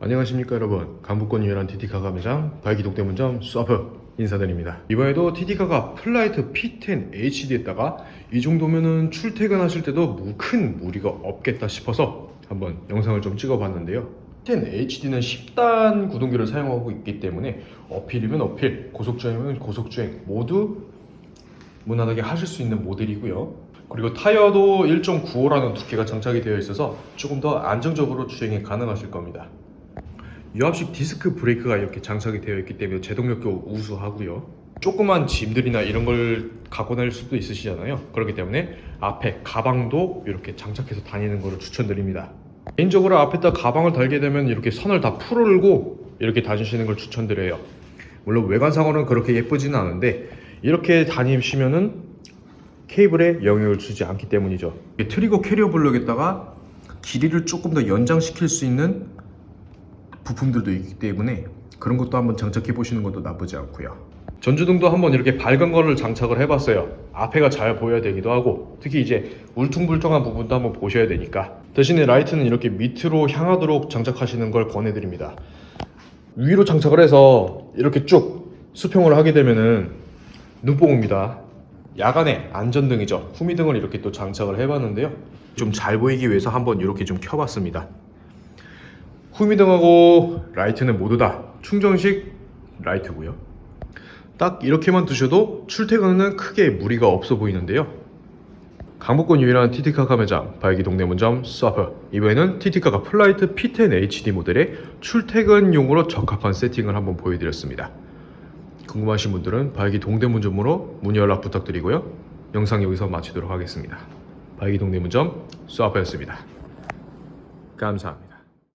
안녕하십니까 여러분 강북권 유일한 TT카가 매장 발기독대문점 서프 인사드립니다 이번에도 TT카가 플라이트 P10 HD에다가 이 정도면은 출퇴근하실 때도 무- 큰 무리가 없겠다 싶어서 한번 영상을 좀 찍어봤는데요 P10 HD는 10단 구동기를 사용하고 있기 때문에 어필이면 어필, 고속주행이면 고속주행 모두 무난하게 하실 수 있는 모델이고요. 그리고 타이어도 1.95라는 두께가 장착이 되어 있어서 조금 더 안정적으로 주행이 가능하실 겁니다. 유압식 디스크 브레이크가 이렇게 장착이 되어 있기 때문에 제동력도 우수하고요. 조그만 짐들이나 이런 걸 갖고 다닐 수도 있으시잖아요. 그렇기 때문에 앞에 가방도 이렇게 장착해서 다니는 것을 추천드립니다. 개인적으로 앞에다 가방을 달게 되면 이렇게 선을 다 풀고 이렇게 다니시는 걸 추천드려요. 물론 외관상으로는 그렇게 예쁘지는 않은데 이렇게 다니시면은 케이블에 영향을 주지 않기 때문이죠. 이 트리거 캐리어 블럭에다가 길이를 조금 더 연장시킬 수 있는 부품들도 있기 때문에 그런 것도 한번 장착해 보시는 것도 나쁘지 않고요. 전주등도 한번 이렇게 밝은 거를 장착을 해봤어요. 앞에가 잘 보여야 되기도 하고 특히 이제 울퉁불퉁한 부분도 한번 보셔야 되니까 대신에 라이트는 이렇게 밑으로 향하도록 장착하시는 걸 권해드립니다. 위로 장착을 해서 이렇게 쭉 수평을 하게 되면은 눈뽕입니다. 야간에 안전등이죠. 후미등을 이렇게 또 장착을 해봤는데요. 좀 잘 보이기 위해서 한번 이렇게 좀 켜봤습니다. 후미등하고 라이트는 모두 다 충전식 라이트고요. 딱 이렇게만 두셔도 출퇴근은 크게 무리가 없어 보이는데요. 강북권 유일한 TT카카 매장 발기 동대문점 서프 이번에는 TT카가 플라이트 P10 HD 모델의 출퇴근용으로 적합한 세팅을 한번 보여드렸습니다. 궁금하신 분들은 발기 동대 문점으로 문의 연락 부탁드리고요. 영상 여기서 마치도록 하겠습니다. 발기 동대 문점 서프였습니다. 감사합니다.